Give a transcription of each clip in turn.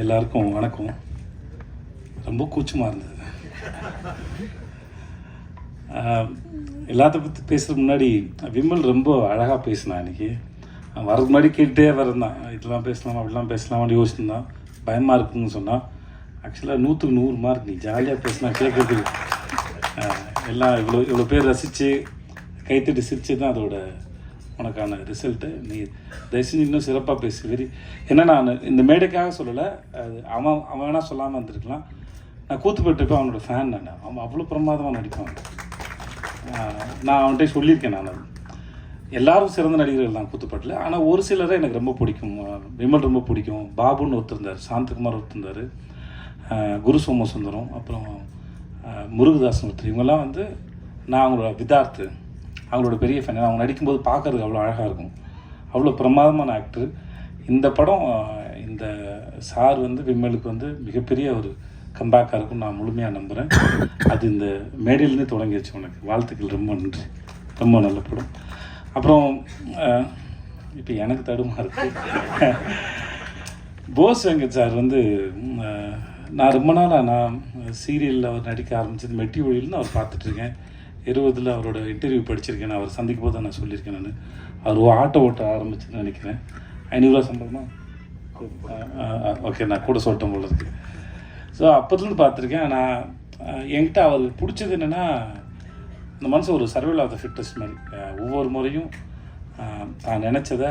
எல்லாருக்கும் வணக்கம். ரொம்ப கூச்சமாக இருந்தது. எல்லாத்த பற்றி பேசுகிறதுக்கு முன்னாடி விமல் ரொம்ப அழகாக பேசினான் அன்றைக்கி அவன் வரதுக்கு முன்னாடி கேட்டுட்டே வரந்தான் இதெல்லாம் பேசலாம் அப்படிலாம் பேசலாமான்னு யோசிச்சுருந்தான் பயமாக இருக்குன்னு சொன்னான் ஆக்சுவலாக நூற்றுக்கு நூறு மார்க் நீ ஜாலியாக பேசினா கேட்குறது எல்லாம் இவ்வளோ இவ்வளோ பேர் ரசித்து கைத்தட்டி சிரித்து தான் அதோட உனக்கான ரிசல்ட்டு நீ தயவு செஞ்சு இன்னும் சிறப்பாக பேசு வெரி. ஏன்னா நான் இந்த மேடைக்காக சொல்லலை அது அவன் அவன் வேணால் சொல்லாமல் இருந்திருக்கலாம் நான் கூத்துப்பட்டுருப்பேன் அவனோட ஃபேன் நான். அவன் அவ்வளோ பிரமாதமாக நடிப்பான். நான் அவன்கிட்ட சொல்லியிருக்கேன் நான் அது. எல்லாரும் சிறந்த நடிகர்கள் தான் கூத்துப்பட்டில். ஆனால் ஒரு சிலரை எனக்கு ரொம்ப பிடிக்கும். விமல் ரொம்ப பிடிக்கும். பாபுன்னு ஒருத்தர் இருந்தார் சாந்தகுமார் ஒருத்தர் இருந்தார். குரு சோமசுந்தரம் அப்புறம் முருகதாசன் ஒருத்தர். இவங்கெல்லாம் வந்து நான் அவங்களோட விதார்த்து. அவங்களோட பெரிய ஃபேன் அவங்க நடிக்கும்போது பார்க்கறதுக்கு அவ்வளோ அழகாக இருக்கும். அவ்வளோ பிரமாதமான ஆக்டர் இந்த படம் இந்த சார் வந்து விம்மலுக்கு வந்து மிகப்பெரிய ஒரு கம்பேக்காக இருக்கும். நான் முழுமையாக நம்புகிறேன் அது இந்த மேடையிலேருந்து தொடங்கிடுச்சு உனக்கு. வாழ்த்துக்கள். ரொம்ப நன்றி. ரொம்ப நல்ல படம். அப்புறம் இப்போ எனக்கு தடுமா இருக்கு. போஸ் வெங்கட் சார் வந்து நான் ரொம்ப நாளாக நான் சீரியலில் அவர் நடிக்க ஆரம்பிச்சது மெட்டி ஒழியில்னு அவர் பார்த்துட்ருக்கேன் இருபதில் அவரோட இன்டர்வியூ படிச்சிருக்கேன். நான் அவர் சந்திக்கும் போது நான் சொல்லியிருக்கேன் நான். அவர் ஆட்டோ ஓட்ட ஆரம்பிச்சுன்னு நினைக்கிறேன். ஐநூறுரூவா சம்பளமா? ஓகே நான் கூட சொல்லிட்டேன் போல இருக்கு. ஸோ அப்போதுலேருந்து பார்த்துருக்கேன். நான் என்கிட்ட அவருக்கு பிடிச்சது என்னென்னா இந்த மனுஷன் ஒரு சர்வேல் ஆஃப் த ஃபிட்டஸ்ட் மாதிரி. ஒவ்வொரு முறையும் தான் நினச்சதை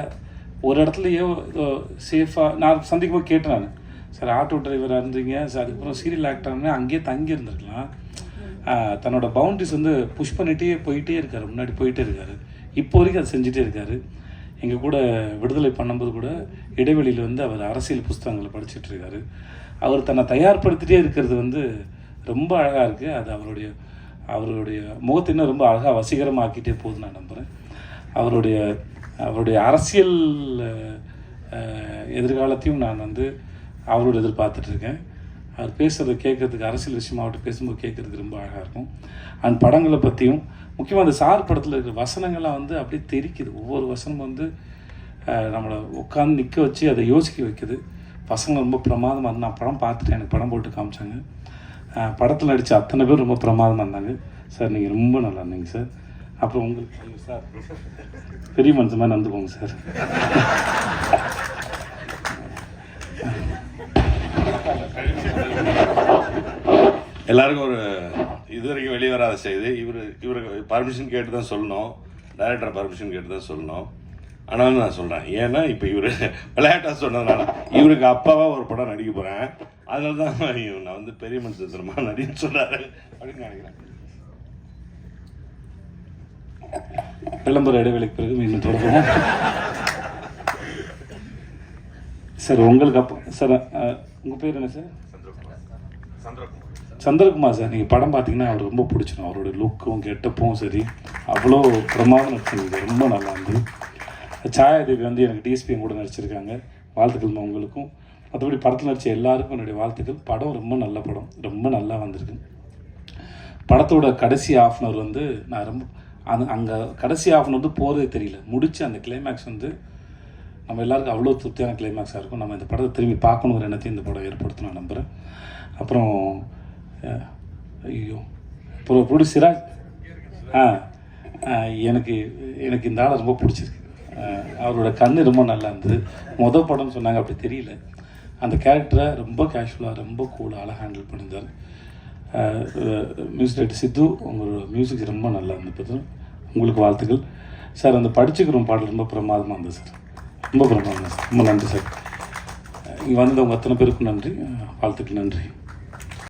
ஒரு இடத்துலையோ ஏதோ சேஃபாக நான் சந்திக்கும் போது கேட்டேன் நான். சார் ஆட்டோ டிரைவராக இருந்தீங்க. சார் அதுக்கப்புறம் சீரியல் ஆக்டர்னு அங்கேயே தங்கி இருந்திருக்கலாம் தன்னோட பவுண்டரிஸ் வந்து புஷ் பண்ணிகிட்டே போயிட்டே இருக்காரு. முன்னாடி போயிட்டே இருக்காரு. இப்போ வரைக்கும் அதை செஞ்சுட்டே இருக்காரு. எங்கள் கூட விடுதலை பண்ணும்போது கூட இடைவெளியில் வந்து அவர் அரசியல் புஸ்தகங்களை படிச்சிட்டு இருக்காரு. அவர் தன்னை தயார்படுத்திட்டே இருக்கிறது வந்து ரொம்ப அழகாக இருக்குது அது அவருடைய அவருடைய முகத்தை இன்னும் ரொம்ப அழகாக வசீகரமாக்கிட்டே போகுது நான் நம்புகிறேன் அவருடைய அவருடைய அரசியல் எதிர்காலத்தையும் நான் வந்து அவரோட எதிர்பார்த்துட்ருக்கேன் அவர் பேசுகிறது கேட்கறதுக்கு அரசியல் விஷயமா அவர்கிட்ட பேசும்போது கேட்குறதுக்கு ரொம்ப அழகாக இருக்கும். அந்த படங்களை பற்றியும் முக்கியமாக அந்த சார் படத்தில் இருக்கிற வசனங்கள்லாம் வந்து அப்படியே தெரிக்குது. ஒவ்வொரு வசனமும் வந்து நம்மளை உட்காந்து நிற்க வச்சு அதை யோசிக்க வைக்குது. பசங்க ரொம்ப பிரமாதமாக இருந்தால் நான் படம் பார்த்துட்டேன். எனக்கு படம் போட்டு காமிச்சாங்க. படத்தில் நடித்த அத்தனை பேர் ரொம்ப பிரமாதமாக இருந்தாங்க. சார் நீங்கள் ரொம்ப நல்லா இருந்தீங்க சார். அப்புறம் உங்களுக்கு சார் பெரிய மனுஷன் மாதிரி நடந்துக்கோங்க சார். எல்லாருக்கும் ஒரு இது வரைக்கும் வெளியே வராத செய்தி. இவர் இவருக்கு பர்மிஷன் கேட்டு தான் சொல்லணும். டைரக்டர் பர்மிஷன் கேட்டு தான் சொல்லணும். ஆனாலும் நான் சொல்கிறேன் ஏன்னா இப்போ இவர் விளையாட்டாக சொன்னதுனால இவருக்கு அப்பாவாக ஒரு படம் நடிக்க போகிறேன் அதனால தான் நான் வந்து பெரிய மனுஷன் சினிமா நடின்னு சொன்னார் அப்படின்னு நினைக்கிறேன். விளம்பர இடைவெளிக்கு பிறகு மீண்டும் தொடருவோம் சார் உங்களுக்கு அப்போ சார் உங்கள் பேர் என்ன சார்? சந்திரகுமார். சந்திரகுமார் சார் நீங்கள் படம் பார்த்தீங்கன்னா அவர் ரொம்ப பிடிச்சிடும் அவரோட லுக்கும் கெட்டப்பும் சரி அவ்வளோ பிரமாதம் நடிச்சிருந்தது. ரொம்ப நல்லா இருந்தது. சாயாதேவி வந்து எனக்கு டிஎஸ்பியும் கூட நடிச்சிருக்காங்க. வாழ்த்துக்கள் உங்களுக்கும். மற்றபடி படத்தில் நடித்த எல்லாருக்கும் என்னுடைய வாழ்த்துக்கள். படம் ரொம்ப நல்ல படம். ரொம்ப நல்லா வந்திருக்கு. படத்தோட கடைசி ஆஃப் அன் அவர் வந்து நான் ரொம்ப அது அங்கே கடைசி ஆஃப் அன் வந்து போகிறதே தெரியல. முடித்து அந்த கிளைமேக்ஸ் வந்து நம்ம எல்லாருக்கும் அவ்வளோ திருப்தியான கிளைமேக்ஸாக இருக்கும். நம்ம இந்த படத்தை திரும்பி பார்க்கணுங்கிற எண்ணத்தையும் இந்த படம் ஏற்படுத்தணும் நான் நம்புகிறேன் அப்புறம் ஐயோ. அப்புறம் ப்ரொடியூசரா ஆ ஆ, எனக்கு எனக்கு இந்த ஆளை ரொம்ப பிடிச்சிருக்கு. அவரோட கண் ரொம்ப நல்லா இருந்தது. மொதல் படம்னு சொன்னாங்க அப்படி தெரியல. அந்த கேரக்டரை ரொம்ப கேஷுவலாக ரொம்ப கூலாக அழகாக ஹேண்டில் பண்ணியிருந்தார். மியூசிக் டைரக்டர் சித்து உங்களோட மியூசிக் ரொம்ப நல்லா இருந்தது உங்களுக்கு வாழ்த்துக்கள். சார் அந்த படிச்சுக்கிறோம் பாடல் ரொம்ப பிரமாதமாக இருந்தது சார். ரொம்ப பிரமாதம் சார் ரொம்ப நன்றி சார். இங்கே வந்தவங்க அத்தனை பேருக்கும் நன்றி. வாழ்த்துக்கள் நன்றி.